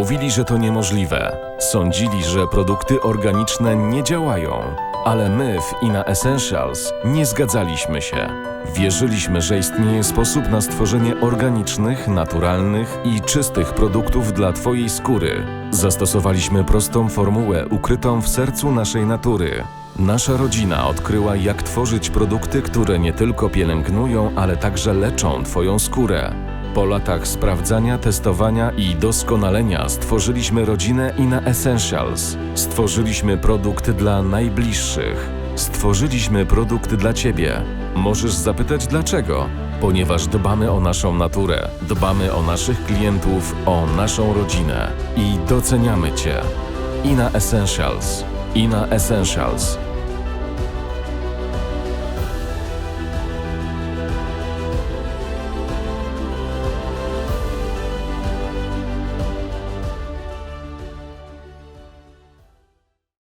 Mówili, że to niemożliwe. Sądzili, że produkty organiczne nie działają. Ale my w Ina Essentials nie zgadzaliśmy się. Wierzyliśmy, że istnieje sposób na stworzenie organicznych, naturalnych i czystych produktów dla Twojej skóry. Zastosowaliśmy prostą formułę ukrytą w sercu naszej natury. Nasza rodzina odkryła, jak tworzyć produkty, które nie tylko pielęgnują, ale także leczą Twoją skórę. Po latach sprawdzania, testowania i doskonalenia stworzyliśmy rodzinę Ina Essentials. Stworzyliśmy produkt dla najbliższych. Stworzyliśmy produkt dla Ciebie. Możesz zapytać dlaczego? Ponieważ dbamy o naszą naturę, dbamy o naszych klientów, o naszą rodzinę i doceniamy Cię. Ina Essentials. Ina Essentials.